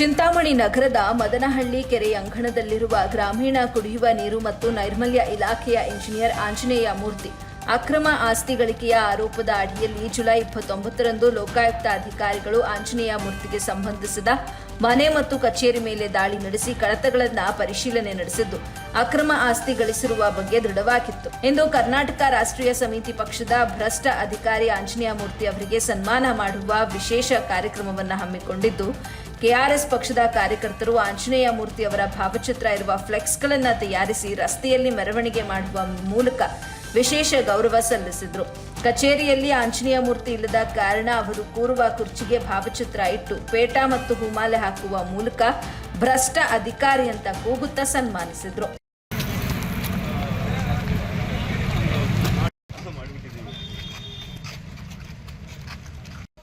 ಚಿಂತಾಮಣಿ ನಗರದ ಮದನಹಳ್ಳಿ ಕೆರೆ ಅಂಗಣದಲ್ಲಿರುವ ಗ್ರಾಮೀಣ ಕುಡಿಯುವ ನೀರು ಮತ್ತು ನೈರ್ಮಲ್ಯ ಇಲಾಖೆಯ ಇಂಜಿನಿಯರ್ ಆಂಜನೇಯ ಮೂರ್ತಿ ಅಕ್ರಮ ಆಸ್ತಿ ಗಳಿಕೆಯ ಆರೋಪದ ಅಡಿಯಲ್ಲಿ ಜುಲೈ ಇಪ್ಪತ್ತೊಂಬತ್ತರಂದು ಲೋಕಾಯುಕ್ತ ಅಧಿಕಾರಿಗಳು ಆಂಜನೇಯ ಮೂರ್ತಿಗೆ ಸಂಬಂಧಿಸಿದ ಮನೆ ಮತ್ತು ಕಚೇರಿ ಮೇಲೆ ದಾಳಿ ನಡೆಸಿ ಕಡತಗಳನ್ನು ಪರಿಶೀಲನೆ ನಡೆಸಿದ್ದು, ಅಕ್ರಮ ಆಸ್ತಿ ಗಳಿಸಿರುವ ಬಗ್ಗೆ ದೃಢವಾಗಿತ್ತು. ಇಂದು ಕರ್ನಾಟಕ ರಾಷ್ಟ್ರೀಯ ಸಮಿತಿ ಪಕ್ಷದ ಭ್ರಷ್ಟ ಅಧಿಕಾರಿ ಆಂಜನೇಯ ಮೂರ್ತಿ ಅವರಿಗೆ ಸನ್ಮಾನ ಮಾಡುವ ವಿಶೇಷ ಕಾರ್ಯಕ್ರಮವನ್ನು ಹಮ್ಮಿಕೊಂಡಿದ್ದು ಕೆಆರ್ಎಸ್ ಪಕ್ಷದ ಕಾರ್ಯಕರ್ತರು ಆಂಜನೇಯ ಮೂರ್ತಿ ಅವರ ಭಾವಚಿತ್ರ ಇರುವ ಫ್ಲೆಕ್ಸ್ಗಳನ್ನು ತಯಾರಿಸಿ ರಸ್ತೆಯಲ್ಲಿ ಮೆರವಣಿಗೆ ಮಾಡುವ ಮೂಲಕ ವಿಶೇಷ ಗೌರವ ಸಲ್ಲಿಸಿದ್ರು. ಕಚೇರಿಯಲ್ಲಿ ಆಂಜನೇಯ ಮೂರ್ತಿ ಇಲ್ಲದ ಕಾರಣ ಅವರು ಕೂರುವ ಕುರ್ಚಿಗೆ ಭಾವಚಿತ್ರ ಇಟ್ಟು ಪೇಟಾ ಮತ್ತು ಹೂಮಾಲೆ ಹಾಕುವ ಮೂಲಕ ಭ್ರಷ್ಟ ಅಧಿಕಾರಿ ಅಂತ ಕೂಗುತ್ತಾ ಸನ್ಮಾನಿಸಿದ್ರು.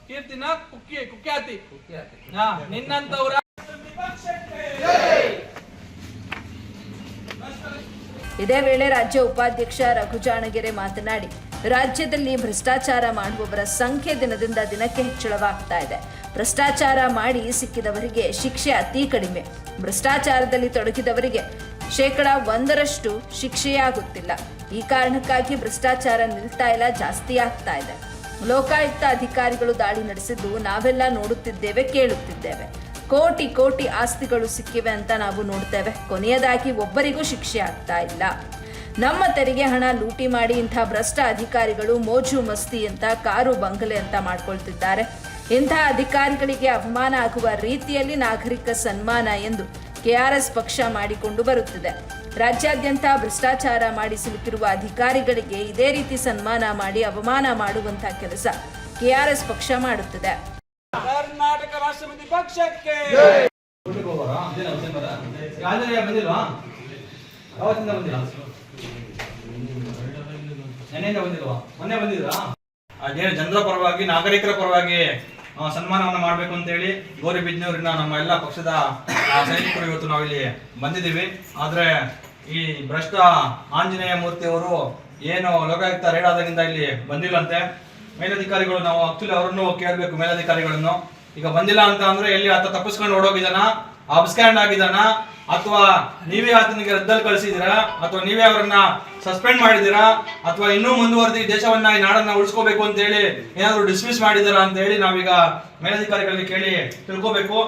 ಕೀರ್ತಿನ ಕುಕ್ಕಿ ಕುಖ್ಯಾತಿ ನಿನ್ನಂತವ್ರ ಇದೇ ವೇಳೆ ರಾಜ್ಯ ಉಪಾಧ್ಯಕ್ಷ ರಘು ಜಾಣಗೆರೆ ಮಾತನಾಡಿ ರಾಜ್ಯದಲ್ಲಿ ಭ್ರಷ್ಟಾಚಾರ ಮಾಡುವವರ ಸಂಖ್ಯೆ ದಿನದಿಂದ ದಿನಕ್ಕೆ ಹೆಚ್ಚಳವಾಗ್ತಾ ಇದೆ. ಭ್ರಷ್ಟಾಚಾರ ಮಾಡಿ ಸಿಕ್ಕಿದವರಿಗೆ ಶಿಕ್ಷೆ ಅತಿ ಕಡಿಮೆ. ಭ್ರಷ್ಟಾಚಾರದಲ್ಲಿ ತೊಡಗಿದವರಿಗೆ ಶೇಕಡ ಒಂದರಷ್ಟು ಶಿಕ್ಷೆಯಾಗುತ್ತಿಲ್ಲ. ಈ ಕಾರಣಕ್ಕಾಗಿ ಭ್ರಷ್ಟಾಚಾರ ನಿಲ್ತಾ ಇಲ್ಲ ಜಾಸ್ತಿ ಆಗ್ತಾ ಇದೆ. ಲೋಕಾಯುಕ್ತ ಅಧಿಕಾರಿಗಳು ದಾಳಿ ನಡೆಸಿದ್ದು ನಾವೆಲ್ಲ ನೋಡುತ್ತಿದ್ದೇವೆ, ಕೇಳುತ್ತಿದ್ದೇವೆ. ಕೋಟಿ ಕೋಟಿ ಆಸ್ತಿಗಳು ಸಿಕ್ಕಿವೆ ಅಂತ ನಾವು ನೋಡ್ತೇವೆ. ಕೊನೆಯದಾಗಿ ಒಬ್ಬರಿಗೂ ಶಿಕ್ಷೆ ಆಗ್ತಾ ಇಲ್ಲ. ನಮ್ಮ ತೆರಿಗೆ ಹಣ ಲೂಟಿ ಮಾಡಿ ಇಂಥ ಭ್ರಷ್ಟ ಅಧಿಕಾರಿಗಳು ಮೋಜು ಮಸ್ತಿ ಅಂತ ಕಾರು ಬಂಗಲೆ ಅಂತ ಮಾಡ್ಕೊಳ್ತಿದ್ದಾರೆ. ಇಂಥ ಅಧಿಕಾರಿಗಳಿಗೆ ಅವಮಾನ ಆಗುವ ರೀತಿಯಲ್ಲಿ ನಾಗರಿಕ ಸನ್ಮಾನ ಎಂದು ಕೆಆರ್ಎಸ್ ಪಕ್ಷ ಮಾಡಿಕೊಂಡು ಬರುತ್ತಿದೆ. ರಾಜ್ಯಾದ್ಯಂತ ಭ್ರಷ್ಟಾಚಾರ ಮಾಡಿ ಸಿಲುಕಿರುವ ಅಧಿಕಾರಿಗಳಿಗೆ ಇದೇ ರೀತಿ ಸನ್ಮಾನ ಮಾಡಿ ಅವಮಾನ ಮಾಡುವಂತಹ ಕೆಲಸ ಕೆಆರ್ಎಸ್ ಪಕ್ಷ ಮಾಡುತ್ತದೆ. ಕರ್ನಾಟಕ ರಾಷ್ಟ್ರಪತಿ ಪಕ್ಷಕ್ಕೆ! ಅದೇನು ಜನರ ಪರವಾಗಿ ನಾಗರಿಕರ ಪರವಾಗಿ ಸನ್ಮಾನವನ್ನು ಮಾಡಬೇಕು ಅಂತ ಹೇಳಿ ಗೌರಿ ಬಿಜ್ನೂರಿನ ನಮ್ಮ ಎಲ್ಲ ಪಕ್ಷದ ಸೈನಿಕರು ಇವತ್ತು ನಾವಿಲ್ಲಿ ಬಂದಿದ್ದೀವಿ. ಆದ್ರೆ ಈ ಭ್ರಷ್ಟ ಆಂಜನೇಯ ಮೂರ್ತಿಯವರು ಏನು ಲೋಕಾಯುಕ್ತ ರೇಡ್ ಆದಾಗಿಂದ ಇಲ್ಲಿ ಬಂದಿಲ್ಲಂತೆ. ಮೇಲಧಿಕಾರಿಗಳು ನಾವು ಆಕ್ಚುಲಿ ಅವರನ್ನು ಕೇಳಬೇಕು ಮೇಲಧಿಕಾರಿಗಳನ್ನು. ಈಗ ಬಂದಿಲ್ಲ ಅಂತ ಅಂದ್ರೆ ಎಲ್ಲಿ ಆತ ತಪ್ಪಿಸ್ಕೊಂಡು ಓಡೋಗಿದಾನ ಅಬ್ಸ್ಕ್ಯಾಂಡ್ ಆಗಿದಾನ ಅಥವಾ ನೀವೇ ಆತನಿಗೆ ರದ್ದಲ್ಲಿ ಕಳಿಸಿದ್ದೀರಾ? ಅಥವಾ ನೀವೇ ಅವರನ್ನ ಸಸ್ಪೆಂಡ್ ಮಾಡಿದ್ದೀರಾ? ಅಥವಾ ಇನ್ನೂ ಮುಂದುವರೆದು ದೇಶವನ್ನ, ಈ ನಾಡನ್ನ ಉಳಿಸ್ಕೋಬೇಕು ಅಂತ ಹೇಳಿ ಏನಾದ್ರು ಡಿಸ್ಮಿಸ್ ಮಾಡಿದಾರಾ ಅಂತ ಹೇಳಿ ನಾವೀಗ ಮೇಲಧಿಕಾರಿಗಳಿಗೆ ಕೇಳಿ ತಿಳ್ಕೋಬೇಕು.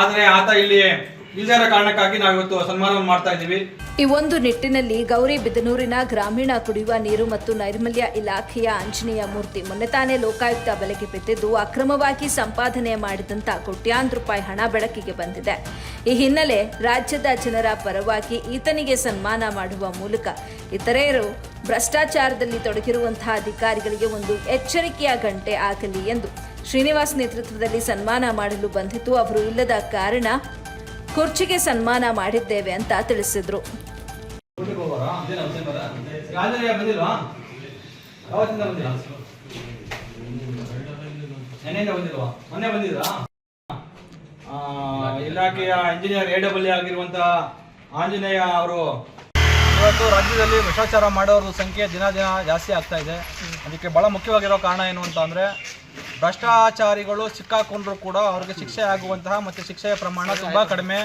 ಆದ್ರೆ ಆತ ಇಲ್ಲಿ ಇರೋ ಕಾರಣಕ್ಕಾಗಿ ನಾವಿವತ್ತು ಸನ್ಮಾನವನ್ನು ಮಾಡ್ತಾ ಇದ್ದೀವಿ. ಈ ಒಂದು ನಿಟ್ಟಿನಲ್ಲಿ ಗೌರಿಬಿದನೂರಿನ ಗ್ರಾಮೀಣ ಕುಡಿಯುವ ನೀರು ಮತ್ತು ನೈರ್ಮಲ್ಯ ಇಲಾಖೆಯ ಆಂಜನೇಯ ಮೂರ್ತಿ ಮೊನ್ನೆ ತಾನೇ ಲೋಕಾಯುಕ್ತ ಬಲೆಗೆ ಬಿದ್ದಿದ್ದು ಅಕ್ರಮವಾಗಿ ಸಂಪಾದನೆ ಮಾಡಿದಂತ ಕೋಟ್ಯಾಂತರ ರೂಪಾಯಿ ಹಣ ಬೆಳಕಿಗೆ ಬಂದಿದೆ. ಈ ಹಿನ್ನೆಲೆ ರಾಜ್ಯದ ಜನರ ಪರವಾಗಿ ಈತನಿಗೆ ಸನ್ಮಾನ ಮಾಡುವ ಮೂಲಕ ಇತರೆಯರು ಭ್ರಷ್ಟಾಚಾರದಲ್ಲಿ ತೊಡಗಿರುವಂತಹ ಅಧಿಕಾರಿಗಳಿಗೆ ಒಂದು ಎಚ್ಚರಿಕೆಯ ಗಂಟೆ ಆಗಲಿ ಎಂದು ಶ್ರೀನಿವಾಸ್ ನೇತೃತ್ವದಲ್ಲಿ ಸನ್ಮಾನ ಮಾಡಲು ಬಂದಿತು ಅವರು ಇಲ್ಲದ ಕಾರಣ ಕುರ್ಚಿಗೆ ಸನ್ಮಾನ ಮಾಡಿದ್ದೇವೆ ಅಂತ ತಿಳಿಸಿದ್ರು. ಇಲಾಖೆಯ ಇಂಜಿನಿಯರ್ ಎ ಡಬಲ್ ಆಗಿರುವಂತಹ ಆಂಜನೇಯ ಅವರು ಇವತ್ತು ರಾಜ್ಯದಲ್ಲಿ ಭ್ರಷ್ಟಾಚಾರ ಮಾಡೋರ ಸಂಖ್ಯೆ ದಿನ ದಿನ ಜಾಸ್ತಿ ಆಗ್ತಾ ಇದೆ. ಅದಕ್ಕೆ ಬಹಳ ಮುಖ್ಯವಾಗಿರೋ ಕಾರಣ ಏನು ಅಂತ ಅಂದ್ರೆ ಭ್ರಷ್ಟಾಚಾರಿಗಳು ಸಿಕ್ಕಾಕೊಂಡ್ರು ಕೂಡ ಅವ್ರಿಗೆ ಶಿಕ್ಷೆ ಆಗುವಂತಹ ಮತ್ತೆ ಶಿಕ್ಷೆಯ ಪ್ರಮಾಣ ತುಂಬಾ ಕಡಿಮೆ.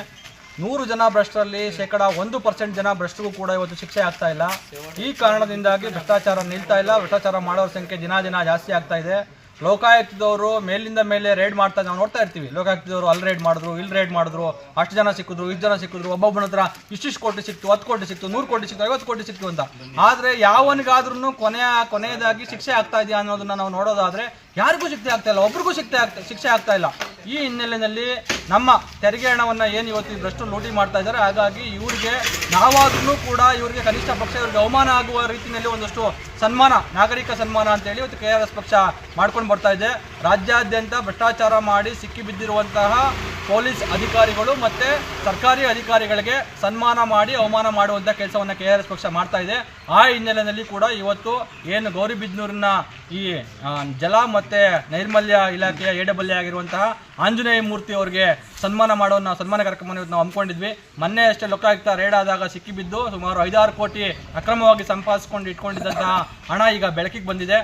ನೂರು ಜನ ಭ್ರಷ್ಟರಲ್ಲಿ ಶೇಕಡ ಒಂದು ಪರ್ಸೆಂಟ್ ಜನ ಭ್ರಷ್ಟರಿಗೂ ಕೂಡ ಇವತ್ತು ಶಿಕ್ಷೆ ಆಗ್ತಾ ಇಲ್ಲ. ಈ ಕಾರಣದಿಂದಾಗಿ ಭ್ರಷ್ಟಾಚಾರ ನಿಲ್ತಾ ಇಲ್ಲ. ಭ್ರಷ್ಟಾಚಾರ ಮಾಡೋರ ಸಂಖ್ಯೆ ದಿನ ದಿನ ಜಾಸ್ತಿ ಆಗ್ತಾ ಇದೆ. ಲೋಕಾಯುಕ್ತದವರು ಮೇಲಿಂದ ಮೇಲೆ ರೇಡ್ ಮಾಡ್ತಾ ನಾವು ನೋಡ್ತಾ ಇರ್ತೀವಿ. ಲೋಕಾಯುಕ್ತದವರು ಅಲ್ಲಿ ರೇಡ್ ಮಾಡಿದ್ರು, ಇಲ್ಲಿ ರೇಡ್ ಮಾಡಿದ್ರು, ಅಷ್ಟು ಜನ ಸಿಕ್ಕಿದ್ರು, ಇಷ್ಟು ಜನ ಸಿಕ್ಕಿದ್ರು, ಒಬ್ಬೊಬ್ಬನ ಹತ್ರ ಇಷ್ಟಿಷ್ಟು ಕೋಟಿ ಸಿಕ್ತು, ಹತ್ತು ಕೋಟಿ ಸಿಕ್ತು, ನೂರು ಕೋಟಿ ಸಿಕ್ತು, ಐವತ್ತು ಕೋಟಿ ಸಿಕ್ತು ಅಂತ. ಆದರೆ ಯಾವನಿಗಾದ್ರೂ ಕೊನೆಯ, ಕೊನೆಯದಾಗಿ ಶಿಕ್ಷೆ ಆಗ್ತಾ ಇದೆಯಾ ಅನ್ನೋದನ್ನ ನಾವು ನೋಡೋದಾದ್ರೆ ಯಾರಿಗೂ ಶಿಕ್ಷೆ ಆಗ್ತಾ ಇಲ್ಲ, ಒಬ್ರಿಗೂ ಶಿಕ್ಷೆ ಆಗ್ತಾ ಶಿಕ್ಷೆ ಆಗ್ತಾ ಇಲ್ಲ. ಈ ಹಿನ್ನೆಲೆಯಲ್ಲಿ ನಮ್ಮ ತೆರಿಗೆ ಹಣವನ್ನ ಏನು ಇವತ್ತು ಇವರಷ್ಟು ಲೂಟಿ ಮಾಡ್ತಾ ಇದ್ದಾರೆ, ಹಾಗಾಗಿ ಇವರಿಗೆ ನಾವಾದ್ರೂ ಕೂಡ ಇವರಿಗೆ ಕನಿಷ್ಠ ಪಕ್ಷ ಇವರಿಗೆ ಅವಮಾನ ಆಗುವ ರೀತಿಯಲ್ಲಿ ಒಂದಷ್ಟು ಸನ್ಮಾನ, ನಾಗರಿಕ ಸನ್ಮಾನ ಅಂತೇಳಿ ಇವತ್ತು ಕೆ ಪಕ್ಷ ಮಾಡ್ಕೊಂಡು ಬರ್ತಾ ಇದೆ. ರಾಜ್ಯಾದ್ಯಂತ ಭ್ರಷ್ಟಾಚಾರ ಮಾಡಿ ಸಿಕ್ಕಿ ಬಿದ್ದಿರುವಂತಹ ಪೊಲೀಸ್ ಅಧಿಕಾರಿಗಳು ಮತ್ತೆ ಸರ್ಕಾರಿ ಅಧಿಕಾರಿಗಳಿಗೆ ಸನ್ಮಾನ ಮಾಡಿ, ಅವಮಾನ ಮಾಡುವಂಥ ಕೆಲಸವನ್ನು ಕೆ ಆರ್ ಪಕ್ಷ ಮಾಡ್ತಾ ಇದೆ. ಆ ಹಿನ್ನೆಲೆಯಲ್ಲಿ ಕೂಡ ಇವತ್ತು ಏನು ಗೌರಿಬಿದ್ನೂರಿನ ಈ ಜಲ ಮತ್ತೆ ನೈರ್ಮಲ್ಯ ಇಲಾಖೆಯ ಏಡಬಲ್ಲಿ ಡಬಲ್ ಆಗಿರುವಂತಹ ಆಂಜನೇಯ ಮೂರ್ತಿ ಅವರಿಗೆ ಸನ್ಮಾನ ಮಾಡೋನ್ನ, ಸನ್ಮಾನ ಕಾರ್ಯಕ್ರಮವನ್ನು ನಾವು ಹಮ್ಮಿಕೊಂಡಿದ್ವಿ. ಮೊನ್ನೆ ಅಷ್ಟೇ ಲೋಕಾಯುಕ್ತ ರೇಡ್ ಆದಾಗ ಸಿಕ್ಕಿಬಿದ್ದು ಸುಮಾರು ಐದಾರು ಕೋಟಿ ಅಕ್ರಮವಾಗಿ ಸಂಪಾದಿಸಿಕೊಂಡು ಇಟ್ಕೊಂಡಿದ್ದಂತಹ ಹಣ ಈಗ ಬೆಳಕಿಗೆ ಬಂದಿದೆ.